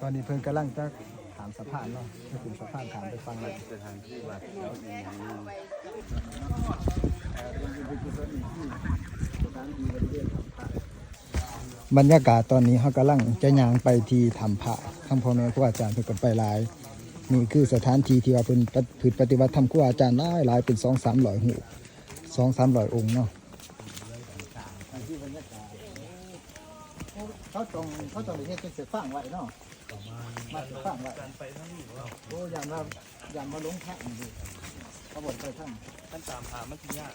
ตอนนี้เพิ่นกำลังจะถามสะพานเนาะจะขึ้นสะพานถามไปฟังเลยสถานที่วัดแล้วอีกอย่าบรรยากาศตอนนี้เขากำลังจะย่างไปที่ทำพระทำพ่อแม่ครูอาจารย์เพิ่นก็ไปหลาย นี่คือสถานที่ที่ว่าเพิ่นปฏิพืชปฏิบัติธรรมครูอาจารย์หลายหลายเป็นสองสามร้อยหูสองสามร้อยองค์เนาะเขาตรงเขาตรงนี้เป็นเสือฟังไว้เนาะ มาเสือฟังไว้โอ้ยันว่ายันมาลงพระนี่เขบอกไปทำท่านตามหามันที่ยาก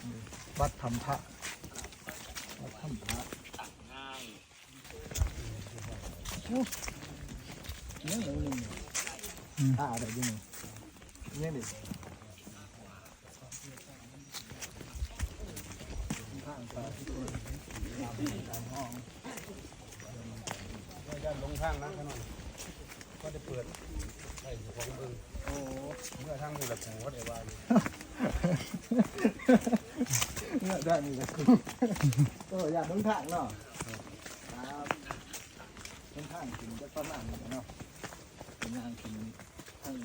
วัดทำพระวัดทำพระง่ายเนี่ยเลยหนึ่งอ่าอะไรอยังไงเนี่ยดิข้างฟ้าที่คนตามห้องด้านลงทางนะขนาด ก็ได้เปิดไอ้ของเบิ่งโอ้เมื่อทางหูละหูก็ได้ว่าอยู่เนี่ยได้มีแต่คุณโอ้อยากมึงทางเนาะครับมึงทางกินจะประมาณนี้เนาะเป็นงานกินทาง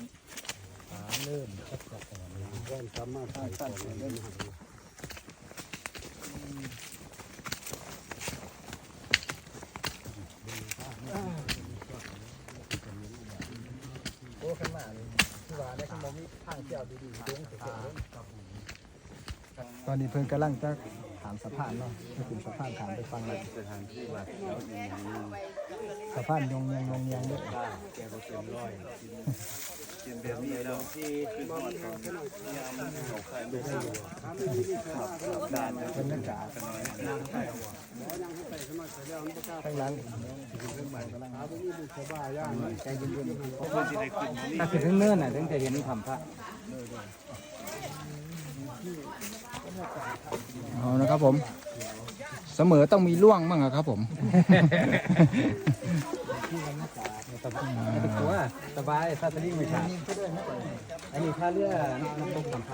หาเริ่มชักจักก่อนเริ่มสามารถใส่ของได้โอ้ขึ้นมาเลยที่ว่าได้ขโมยมี ทางเที่ยวดีๆลงเสียวลง ตอนนี้เพิ่นกำลังจะ ถามสะพานเนาะจะขึ้นสะพานถามไปฟังเลยสถานที่วัดแล้วอีกอย่างหนึงสะพานยงยังยงยังด้วยได้แกก็เป็นร้อยเป็นแบบนี้แล้วที่คือว่ามันยามมันเขาใครไม่ได้อยู่ด้านบรรยากาศข้างหลังใจเย็นเพราะเพื่อนที่ได้ขึ้นนี่ถ้าคือถึงเนินน่ะถึงจะเห็นทำพระๆ เอานะครับผม เสมอต้องมีล่วงมั่งอะครับผม ตัวสบายถ้าสลิงไม่ขาดอันนี้ถ้าเรือน้ำตกทำพร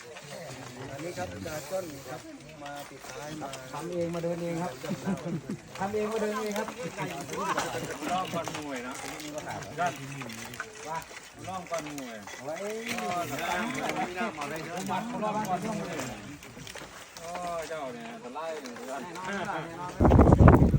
รับดาก้นครับมาปิดท้ายมาทำเองมาเดินเองครับทำเองมาเดินเองครับล่องก้อนมวยนะด้านว่าล่องก้อนมวยไว้ตั้งไม่น่ามาเลยเด้อมัดล่องก้อนมวยโอ้เจ้าเนี่ยจะไล่เดือนเ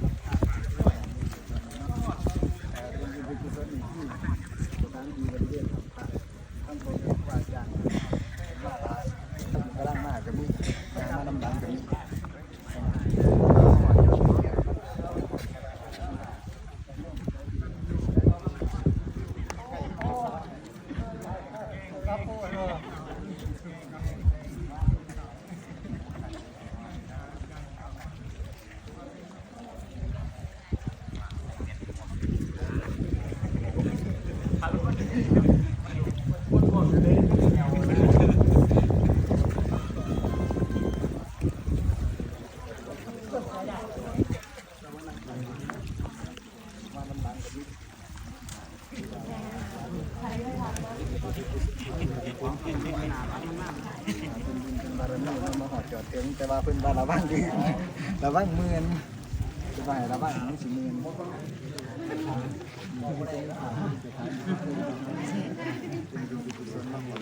เป็นบุญเป็นบารมีมาหอดจอดถึงแต่ว่าเพิ่นบารบ้างดีระวังเมือนจะว่าใหระวังมันสิเมือนเป็บคุศลมาหอด